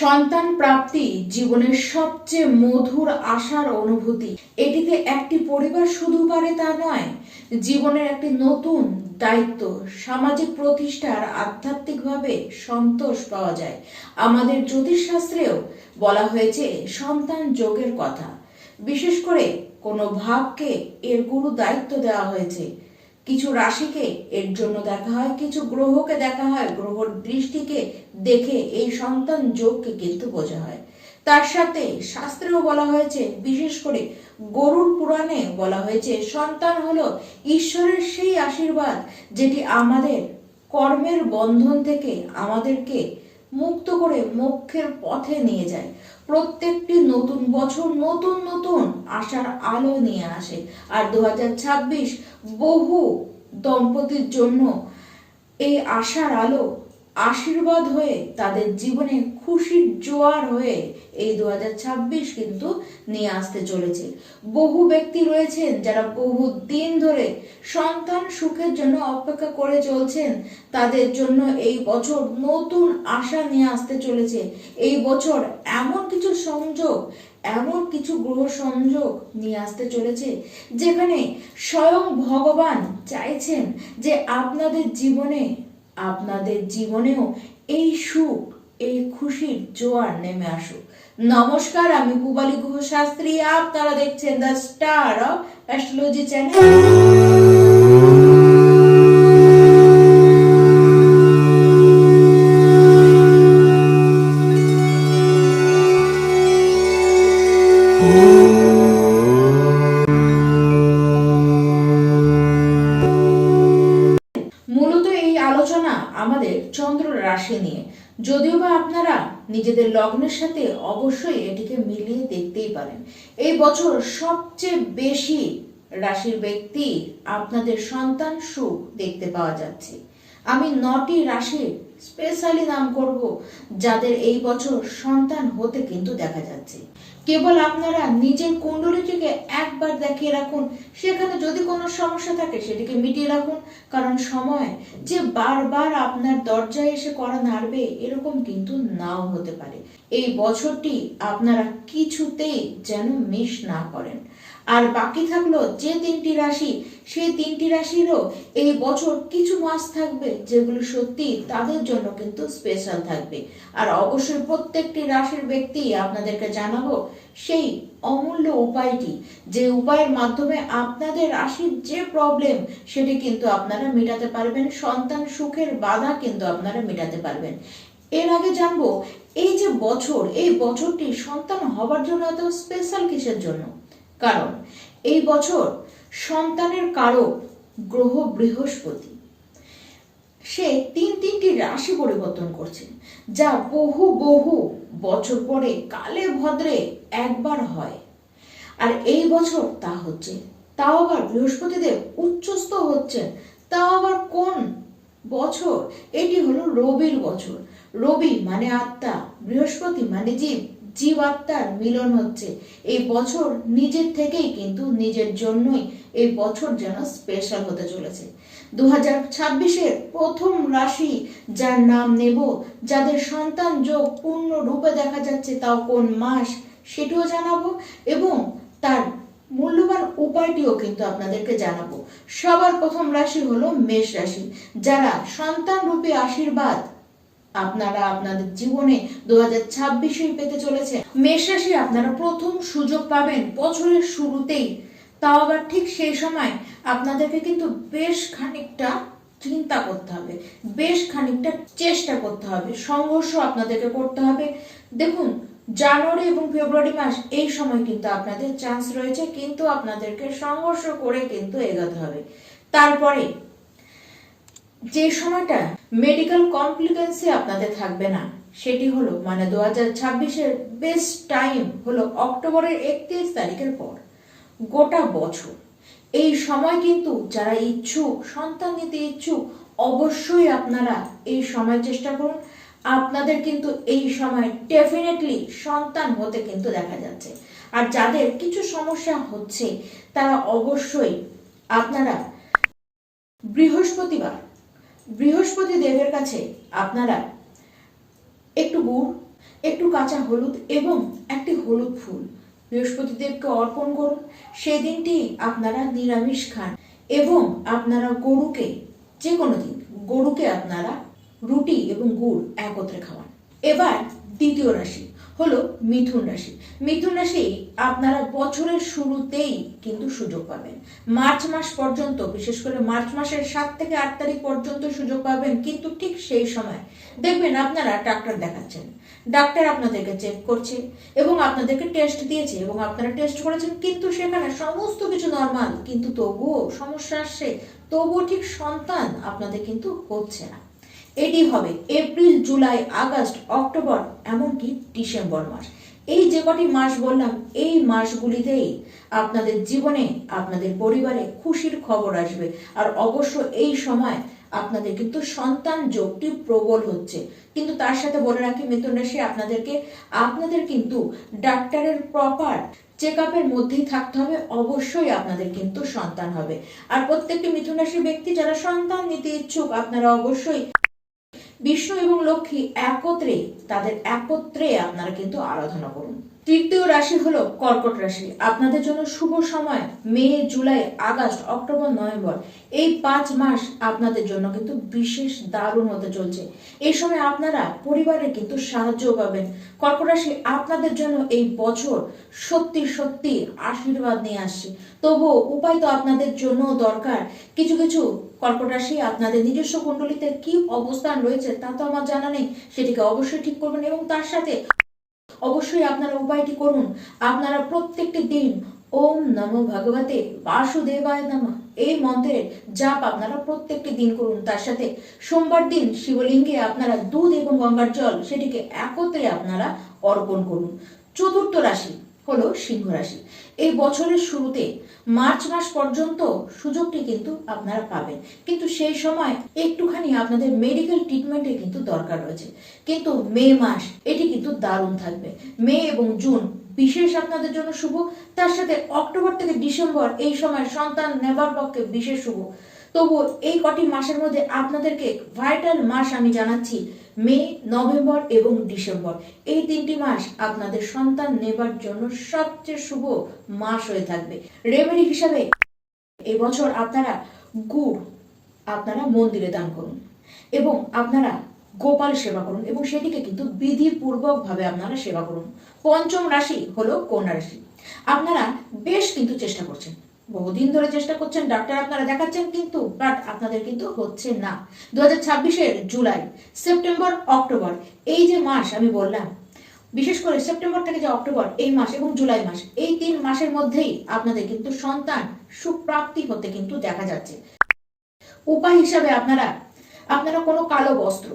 সন্তান প্রাপ্তি জীবনের সবচেয়ে মধুর আশার অনুভূতি। এটিতে একটি পরিবার শুধু পারে তা নয়, জীবনের একটি নতুন দায়িত্ব, সামাজিক প্রতিষ্ঠার আধ্যাত্মিকভাবে সন্তোষ পাওয়া যায়। আমাদের জ্যোতিষশাস্ত্রেও বলা হয়েছে, সন্তান যোগের কথা। বিশেষ করে কোনো ভাবকে এর গুরু দায়িত্ব দেওয়া হয়েছে। কিছু রাশিকে এর জন্য দেখা হয়, কিছু গ্রহকে দেখা হয়, গ্রহর দৃষ্টিকে দেখে এই সন্তান যোগকে কিন্তু বোঝা হয়। তার সাথে শাস্ত্রেও বলা হয়েছে, বিশেষ করে গরুর পুরাণে বলা হয়েছে, সন্তান হলো ঈশ্বরের সেই আশীর্বাদ যেটি আমাদের কর্মের বন্ধন থেকে আমাদেরকে মুক্ত করে মোক্ষের পথে নিয়ে যায়। প্রত্যেকটি নতুন বছর নতুন নতুন আশার আলো নিয়ে আসে। আর দু হাজার ছাব্বিশ বহু দম্পতির জন্য এই আশার আলো আশীর্বাদ হয়ে তাদের জীবনে খুশির জোয়ার হয়ে এই দু হাজার ছাব্বিশ কিন্তু নিয়ে আসতে চলেছে। বহু ব্যক্তি রয়েছেন যারা বহু দিন ধরে সন্তান সুখের জন্য অপেক্ষা করে চলছেন। তাদের জন্য এই বছর নতুন আশা নিয়ে আসতে চলেছে। এই বছর এমন কিছু সংযোগ, এমন কিছু গ্রহ সংযোগ নিয়ে আসতে চলেছে, যেখানে স্বয়ং ভগবান চাইছেন যে আপনাদের জীবনে আপনাদের জীবনেও এই সুখ, এই খুশির জোয়ার নেমে আসুক। নমস্কার, আমি পুবালি গুহ শাস্ত্রী আপনারা দেখছেন the star of astrology channel যদিও বা আপনারা নিজেদের লগ্নের সাথে অবশ্যই এটিকে মিলিয়ে দেখতেই পারেন। এই বছর সবচেয়ে বেশি রাশির ব্যক্তি আপনাদের সন্তান সুখ দেখতে পাওয়া যাচ্ছে। আমি নটি রাশির স্পেশালি নাম করব, যাদের এই বছর সন্তান হতে কিন্তু দেখা যাচ্ছে। কেবল আপনারা নিজের কুণ্ডলীটিকে একবার দেখিয়ে রাখুন, সেখানে যদি কোনো সমস্যা থাকে সেটিকে মিটিয়ে রাখুন, কারণ সময় যে বারবার আপনার দরজায় এসে করা নাড়বে, এরকম কিন্তু নাও হতে পারে। এই বছরটি আপনারা কিছুতেই যেন মিস না করেন। আর বাকি থাকল যে তিনটি রাশি, সেই তিনটি রাশিরও এই বছর কিছু মাস থাকবে যেগুলো সত্যি তাদের জন্য কিন্তু স্পেশাল থাকবে। আর অবশ্যই প্রত্যেকটি রাশির ব্যক্তি আপনাদেরকে জানাব সেই অমূল্য উপায়টি, যে উপায়ের মাধ্যমে আপনাদের রাশির যে প্রবলেম সেটি কিন্তু আপনারা মেটাতে পারবেন, সন্তান সুখের বাধা কিন্তু আপনারা মেটাতে পারবেন। এর আগে জানব, এই যে বছর, এই বছরটি সন্তান হবার জন্য এত স্পেশাল কিসের জন্য? কারণ, এই বছর সন্তানের কারক গ্রহ বৃহস্পতি। সে তিন তিনটি রাশি পরিবর্তন করছে যা বহু বহু বছর পরে কালে ভদ্রে একবার হয়। আর এই বছর তা হচ্ছে, তাও আবার বৃহস্পতিদেব উচ্চস্থ হচ্ছেন, তাও আবার কোন বছর? এটি হলো রবির বছর। রবি মানে আত্মা, বৃহস্পতি মানে জীব। জীব আত্মার মিলন হচ্ছে। এই বছর নিজের থেকেই কিন্তু নিজের জন্যই এই বছর যেন স্পেশাল হতে চলেছে। দু হাজার ছাব্বিশের প্রথম রাশি যার নাম নেব, যাদের সন্তান যোগ পূর্ণ রূপে দেখা যাচ্ছে তাও কোন মাস সেটিও জানাব এবং তার মূল্যবান উপায়টিও কিন্তু আপনাদেরকে জানাব। সবার প্রথম রাশি হলো মেষ রাশি, যারা সন্তান রূপে আশীর্বাদ আপনারা আপনাদের জীবনে দু হাজার ছাব্বিশে পেতে চলেছে মেষ রাশি আপনারা প্রথম সুযোগ পাবেন বছরের শুরুতেই। তাও আবার ঠিক সেই সময় আপনাদেরকে কিন্তু বেশ খানিকটা চিন্তা করতে হবে, বেশ খানিকটা চেষ্টা করতে হবে, সংঘর্ষ আপনাদেরকে করতে হবে। দেখুন, জানুয়ারি এবং ফেব্রুয়ারি মাস এই সময় কিন্তু আপনাদের চান্স রয়েছে, কিন্তু আপনাদেরকে সংঘর্ষ করে কিন্তু এগোতে হবে। তারপরে যে সময়টা মেডিকেল কমপ্লিকেন্সি আপনাদের থাকবে না, সেটি হলো মানে দু হাজার ছাব্বিশের বেস্ট টাইম হলো অক্টোবরের একত্রিশ তারিখের পর, গোটা বছর। এই সময় কিন্তু যারা ইচ্ছুক, সন্তান নিতে ইচ্ছুক, অবশ্যই আপনারা এই সময় চেষ্টা করুন। আপনাদের কিন্তু এই সময় ডেফিনেটলি সন্তান হতে কিন্তু দেখা যাচ্ছে। আর যাদের কিছু সমস্যা হচ্ছে, তারা অবশ্যই আপনারা বৃহস্পতিবার বৃহস্পতি দেবের কাছে আপনারা একটু গুড়, একটু কাঁচা হলুদ এবং একটি হলুদ ফুল। বৃহস্পতি দেবকে অর্পণ করুন। সেই দিনটি আপনারা নিরামিষ খান এবং আপনারা গরুকে যে কোনো দিন গরুকে আপনারা রুটি এবং গুড় একত্রে খাওয়ান। এবার দ্বিতীয় রাশি হলো মিথুন রাশি। মিথুন রাশি আপনারা বছরের শুরুতেই কিন্তু সুযোগ পাবেন। মার্চ মাস পর্যন্ত, বিশেষ করে মার্চ মাসের সাত থেকে আট তারিখ পর্যন্ত সুযোগ পাবেন, কিন্তু ঠিক সেই সময় দেখবেন আপনারা ডাক্তার দেখাচ্ছেন। ডাক্তার আপনাদেরকে চেক করছে এবং আপনাদেরকে টেস্ট দিয়েছে এবং আপনারা টেস্ট করেছেন, কিন্তু সেখানে সমস্ত কিছু নর্মাল কিন্তু তবুও সমস্যা আসছে, তবুও ঠিক সন্তান আপনাদের কিন্তু হচ্ছে না। এটি হবে এপ্রিল, জুলাই, আগস্ট, অক্টোবর, এমনকি ডিসেম্বর মাস। এই যে কটি মাস বললাম, এই মাসগুলিতেই আপনাদের জীবনে, আপনাদের পরিবারে খুশির খবর আসবে। আর অবশ্য এই সময় আপনাদের কিন্তু সন্তান যোগটি প্রবল হচ্ছে। কিন্তু তার সাথে বলে রাখি, মিথুন রাশি, আপনাদেরকে, আপনাদের কিন্তু ডাক্তারের প্রপার চেক আপের মধ্যেই থাকতে হবে। অবশ্যই আপনাদের কিন্তু সন্তান হবে। আর প্রত্যেকটি মিথুন রাশি ব্যক্তি, যারা সন্তান নিতে ইচ্ছুক, আপনারা অবশ্যই বিষ্ণু এবং লক্ষ্মী একত্রে, তাদের একত্রে আপনারা কিন্তু আরাধনা করুন। তৃতীয় রাশি হলো কর্কট রাশি। আপনাদের জন্য শুভ সময়, May, July, August, October, November. এই পাঁচ মাস আপনাদের জন্য কিন্তু বিশেষ দারুণ হতে চলছে। এই সময় আপনারা পরিবারে কিন্তু সাহায্য পাবেন। কর্কট রাশি আপনাদের জন্য এই বছর সত্যি সত্যি আশীর্বাদ নিয়ে আসছে। তবুও উপায় তো আপনাদের জন্য দরকার। কিছু কিছু কর্কট রাশি, আপনাদের নিজস্ব কুণ্ডলিতে কি অবস্থান রয়েছে তা তো আমার জানা নেই। সেটিকে অবশ্যই ঠিক করবেন এবং তার সাথে অবশ্যই আপনারা উপায়টি করুন। আপনারা প্রত্যেকটি দিন ওম নমো ভগবতে বাসুদেবায় নমঃ। এই মন্ত্রের জাপ আপনারা প্রত্যেকটি দিন করুন। তার সাথে সোমবার দিন শিবলিঙ্গে আপনারা দুধ এবং গঙ্গার জল, সেটিকে একত্রে আপনারা অর্পণ করুন। চতুর্থ রাশি হলো সিংহ রাশি। এই বছরের শুরুতে মার্চ মাস পর্যন্ত সুযোগটি কিন্তু আপনারা পাবেন। কিন্তু সেই সময় একটুখানি আপনাদের মেডিকেল ট্রিটমেন্টের কিন্তু দরকার রয়েছে। কিন্তু মে মাস, এটি কিন্তু দারুণ থাকবে। মে এবং জুন বিশেষ আপনাদের জন্য শুভ। তার সাথে অক্টোবর থেকে ডিসেম্বর এই সময় সন্তান নেবার পক্ষে বিশেষ শুভ। তবু এই কটি মাসের মধ্যে আপনাদেরকে ভাইটাল মাস আমি জানাচ্ছি মে, নভেম্বর এবং ডিসেম্বর। এই তিনটি মাস আপনাদের সন্তান নেবার জন্য সবচেয়ে শুভ মাস হয়ে থাকবে। রেমেডি হিসাবে এবছর আপনারা গুড় আপনারা মন্দিরে দান করুন এবং আপনারা গোপাল সেবা করুন এবং সেটিকে কিন্তু বিধিপূর্বক ভাবে আপনারা সেবা করুন। পঞ্চম রাশি হলো কন্যা রাশি। আপনারা বেশ কিন্তু চেষ্টা করছেন। বহুদিন ধরে চেষ্টা করছেন ডাক্তার আপনারা দেখাচ্ছেন কিন্তু বাট আপনাদের কিন্তু হচ্ছে না। দু হাজার জুলাই, সেপ্টেম্বর, অক্টোবর, এই যে মাস আমি বললাম, বিশেষ করে সেপ্টেম্বর থেকে যে অক্টোবর, এই মাস এবং জুলাই মাস, এই তিন মাসের মধ্যেই আপনাদের কিন্তু সন্তান সুপ্রাপ্তি হতে কিন্তু দেখা যাচ্ছে। উপায় হিসাবে আপনারা আপনারা কোনো কালো বস্ত্র,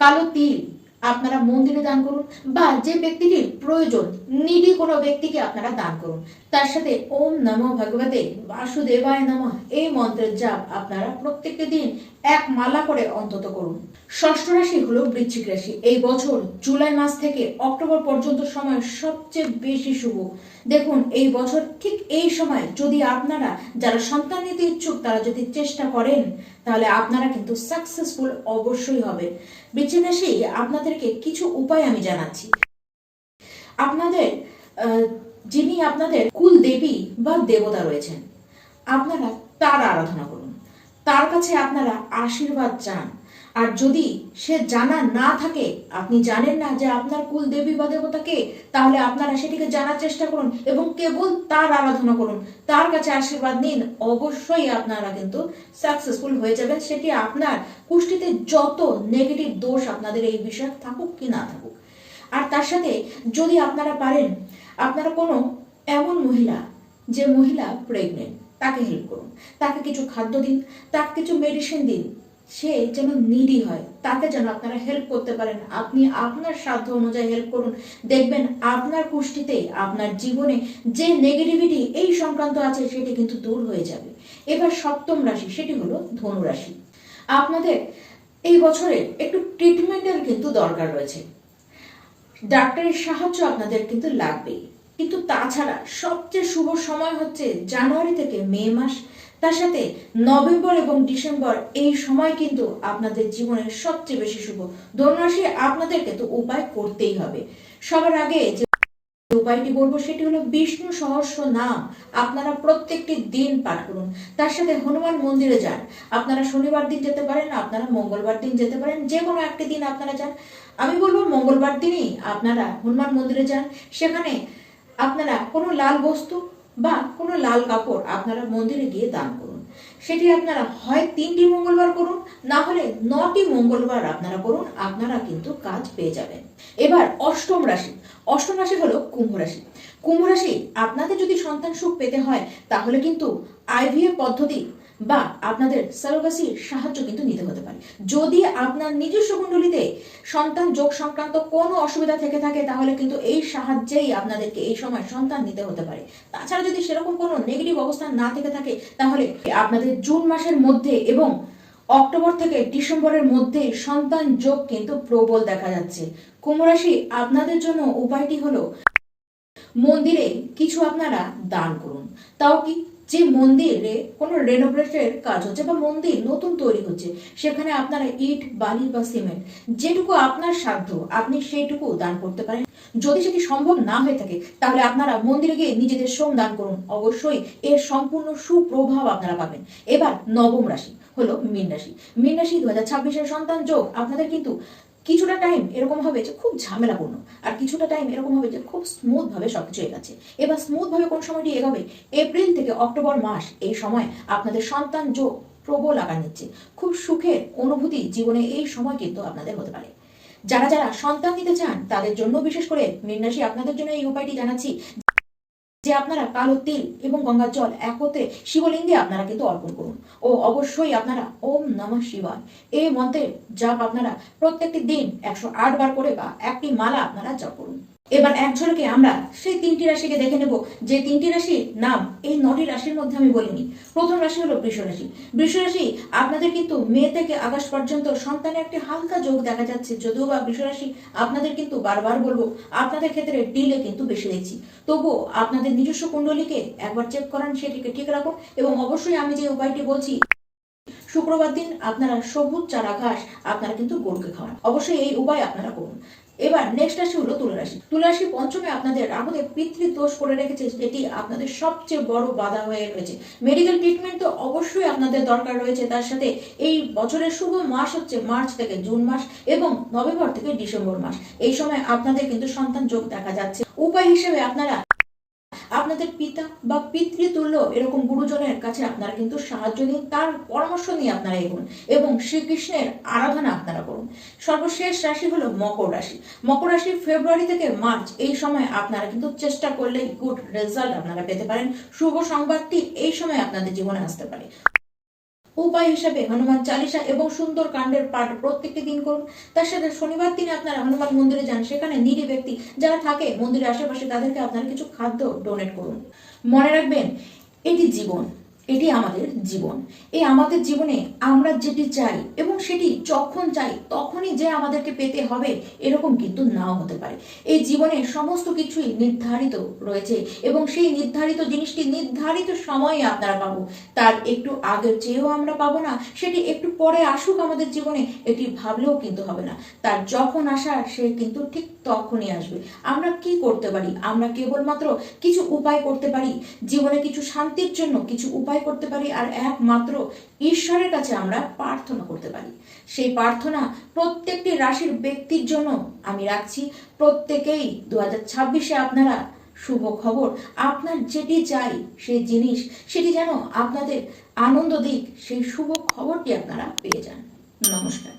কালো তিল আপনারা মন্দিরে দান করুন বা যে ব্যক্তিটির প্রয়োজন নিডি কোনো ব্যক্তিকে আপনারা দান করুন। তার সাথে ওম নমো ভগবতে বাসুদেবায় নম এই মন্ত্রের জাপ আপনারা প্রত্যেকটি দিন এক মালা করে অন্তত করুন। ষষ্ঠ রাশি হলো বৃশ্চিক রাশি। এই বছর জুলাই মাস থেকে অক্টোবর পর্যন্ত সময় সবচেয়ে বেশি শুভ। দেখুন, এই বছর ঠিক এই সময় যদি আপনারা, যারা সন্তান নিতে ইচ্ছুক, তারা যদি চেষ্টা করেন, তাহলে আপনারা কিন্তু সাকসেসফুল অবশ্যই হবে। বৃশ্চিক রাশি, আপনাদেরকে কিছু উপায় আমি জানাচ্ছি। আপনাদের যিনি আপনাদের কুল দেবী বা দেবতা রয়েছেন, আপনারা তার আরাধনা করুন। তার কাছে আপনারা আশীর্বাদ চান। আর যদি সে জানা না থাকে, আপনি জানেন না যে আপনার কুল দেবী বা দেবতাকে তাহলে আপনারা সেটিকে জানার চেষ্টা করুন এবং কেবল তার আরাধনা করুন। তার কাছে আশীর্বাদ নিন, অবশ্যই আপনারা কিন্তু সাকসেসফুল হয়ে যাবেন। সেটি আপনার কুষ্টিতে যত নেগেটিভ দোষ আপনাদের এই বিষয়ে থাকুক কি না থাকুক। আর তার সাথে যদি আপনারা পারেন, আপনারা কোনো এমন মহিলা, যে মহিলা প্রেগনেন্ট তাকে হেল্প করুন। তাকে কিছু খাদ্য দিন, তাকে কিছু মেডিসিন দিন। সে যেন নিডি হয়। তাকে যেন আপনারা হেল্প করতে পারেন। আপনি আপনার সাধ্য অনুযায়ী হেল্প করুন। দেখবেন আপনার পুষ্টিতে, আপনার জীবনে যে নেগেটিভিটি এই সংক্রান্ত আছে, সেটি কিন্তু দূর হয়ে যাবে। এবার সপ্তম রাশি, সেটি হলো ধনু রাশি। আপনাদের এই বছরে একটু ট্রিটমেন্টের কিন্তু দরকার রয়েছে। ডাক্তারের সাহায্য আপনাদের কিন্তু লাগবেই। কিন্তু তাছাড়া সবচেয়ে শুভ সময় হচ্ছে জানুয়ারি থেকে মে মাস। তার সাথে নভেম্বর এবং ডিসেম্বর এই সময় কিন্তু আপনাদের জীবনের সবচেয়ে বেশি শুভ। ধনুরাশি আপনাদেরকে তো উপায় করতেই হবে। সবার আগে যে উপায়টি বলব সেটি হলো বিষ্ণু সহস্র নাম। আপনারা প্রত্যেকটি দিন পাঠ করুন। তার সাথে হনুমান মন্দিরে যান। আপনারা শনিবার দিন যেতে পারেন, আপনারা মঙ্গলবার দিন যেতে পারেন যে কোনো একটি দিন আপনারা যান। আমি বলব মঙ্গলবার দিনই আপনারা হনুমান মন্দিরে যান। সেখানে আপনারা কোনো লাল বস্তু বা কোনো লাল কাপড় আপনারা মন্দিরে গিয়ে দান করুন। সেটি আপনারা হয় তিনটি মঙ্গলবার করুন, না হলে নটি মঙ্গলবার আপনারা করুন, আপনারা কিন্তু কাজ পেয়ে যাবেন। এবার অষ্টম রাশি। অষ্টম রাশি হল কুম্ভ রাশি। কুম্ভ রাশি, আপনাদের যদি সন্তান সুখ পেতে হয়, তাহলে কিন্তু আইভিএফ পদ্ধতি বা আপনাদের সারোগাসির সাহায্য কিন্তু নিতে হতে পারে। যদি আপনার নিজস্ব কুণ্ডলিতে সন্তান যোগ সংক্রান্ত কোনো অসুবিধা থেকে থাকে, তাহলে কিন্তু এই সাহায্যেই আপনাদেরকে এই সময় সন্তান নিতে হতে পারে। তাছাড়া যদি সেরকম কোনো নেগেটিভ অবস্থান না থেকে থাকে, তাহলে আপনাদের জুন মাসের মধ্যে এবং অক্টোবর থেকে ডিসেম্বরের মধ্যে সন্তান যোগ কিন্তু প্রবল দেখা যাচ্ছে। কুম্ভ রাশি আপনাদের জন্য উপায়টি হলো মন্দিরে কিছু আপনারা দান করুন। তাও কি যে মন্দিরে কোনো রেনোভেটের কাজ হচ্ছে বা মন্দির নতুন তৈরি হচ্ছে, সেখানে আপনারা ইট, বালি বা সিমেন্ট, যেটুকু আপনার সাধ্য, আপনি সেইটুকু দান করতে পারেন। যদি সেটি সম্ভব না হয়ে থাকে, তাহলে আপনারা মন্দিরে গিয়ে নিজেদের শ্রম দান করুন। অবশ্যই এর সম্পূর্ণ সুপ্রভাব আপনারা পাবেন। এবার নবম রাশি হলো মীন রাশি। মীন রাশি দু হাজার ছাব্বিশের সন্তান যোগ। আপনাদের কিন্তু কিছুটা টাইম এরকম হবে যে খুব ঝামেলাপূর্ণ আর কিছুটা টাইম এরকম হবে যে খুব স্মুথ ভাবে সবকিছু এগাচ্ছে। এবার স্মুথ ভাবে কোন সময়টি এগাবে? এপ্রিল থেকে অক্টোবর মাস এই সময় আপনাদের সন্তান যোগ প্রবল আকার নিচ্ছে। খুব সুখের অনুভূতি জীবনে এই সময় কিন্তু আপনাদের হতে পারে। যারা যারা সন্তান নিতে চান তাদের জন্য বিশেষ করে মীনরাশি আপনাদের জন্য এই উপায়টি জানাচ্ছি যে আপনারা কালো তিল এবং গঙ্গা জল একতে শিবলিঙ্গে আপনারা কিন্তু অর্পণ করুন। ও অবশ্যই আপনারা ওম নমঃ শিবায়। এই মন্ত্রের জাপ আপনারা প্রত্যেকটি দিন একশো আট বার করে বা একটি মালা আপনারা জপ করুন। এবার এক ঝলকে আমরা সেই তিনটি রাশিকে দেখে নেব, যে তিনটি রাশির নাম এই নটি রাশির মধ্যে আমি বলিনি। প্রথম রাশি হলো বৃষ রাশি। বৃষ রাশি, আপনাদের কিন্তু মে থেকে আগস্ট পর্যন্ত সন্তানের একটি হালকা যোগ দেখা যাচ্ছে, যদিও বা বৃষ রাশি আপনাদের কিন্তু বারবার বলব, আপনাদের ক্ষেত্রে ডিলে কিন্তু বেশি দেখছি। তবুও আপনাদের নিজস্ব কুণ্ডলীকে একবার চেক করান, সেটিকে ঠিক রাখুন এবং অবশ্যই আমি যে উপায়টি বলছি, শুক্রবার দিন আপনারা সবুজ চারা ঘাস আপনারা কিন্তু গরুকে খাওয়ান। অবশ্যই এই উপায় আপনারা করুন। এবার নেক্সট রাশি হলো তুলারাশি। তুলারাশি পঞ্চমে আপনাদের পিতৃ দোষ করে রেখেছে এটি আপনাদের সবচেয়ে বড় বাধা হয়ে রয়েছে। মেডিকেল ট্রিটমেন্ট তো অবশ্যই আপনাদের দরকার রয়েছে, তার সাথে এই বছরের শুভ মাস হচ্ছে মার্চ থেকে জুন মাস এবং নভেম্বর থেকে ডিসেম্বর মাস। এই সময় আপনাদের কিন্তু সন্তান যোগ দেখা যাচ্ছে। উপায় হিসেবে আপনারা আপনাদের পিতা বা পিতৃতুল্য এরকম গুরুজনের কাছে আপনারা কিন্তু সাহায্য নিয়ে তার পরামর্শ নিয়ে আপনারা এগোন এবং শ্রীকৃষ্ণের আরাধনা আপনারা করুন। সর্বশেষ রাশি হলো মকর রাশি। মকর রাশি ফেব্রুয়ারি থেকে মার্চ, এই সময় আপনারা কিন্তু চেষ্টা করলে গুড রেজাল্ট আপনারা পেতে পারেন। শুভ সংবাদটি এই সময় আপনাদের জীবনে আসতে পারে। উপায় হিসাবে হনুমান চালিসা এবং সুন্দর কাণ্ডের পাঠ প্রত্যেকটি দিন করুন। তার সাথে শনিবার দিনে আপনারা হনুমান মন্দিরে যান। সেখানে নিরী ব্যক্তি যারা থাকে, মন্দিরের আশেপাশে তাদেরকে আপনারা কিছু খাদ্য ডোনেট করুন। মনে রাখবেন, এটি জীবন। এটি আমাদের জীবন। এই আমাদের জীবনে আমরা যেটি চাই এবং সেটি যখন চাই, তখনই যে আমাদেরকে পেতে হবে, এরকম কিন্তু নাও হতে পারে। এই জীবনে সমস্ত কিছুই নির্ধারিত রয়েছে এবং সেই নির্ধারিত জিনিসটি নির্ধারিত সময়ে আপনারা পাবো। তার একটু আগের চেয়েও আমরা পাবো না, সেটি একটু পরে আসুক আমাদের জীবনে, এটি ভাবলেও কিন্তু হবে না। তার যখন আসার সে কিন্তু ঠিক তখনই আসবে। আমরা কি করতে পারি? আমরা কেবলমাত্র কিছু উপায় করতে পারি? জীবনে কিছু শান্তির জন্য কিছু উপায় করতে পারি আর একমাত্র ঈশ্বরের কাছে আমরা প্রার্থনা করতে পারি। সেই প্রার্থনা প্রত্যেকটি রাশির ব্যক্তির জন্য আমি রাখছি। প্রত্যেকেই দু হাজার ছাব্বিশে আপনারা শুভ খবর, আপনার যেটি চাই সেই জিনিস, সেটি যেন আপনাদের আনন্দ দিক, সেই শুভ খবরটি আপনারা পেয়ে যান। নমস্কার।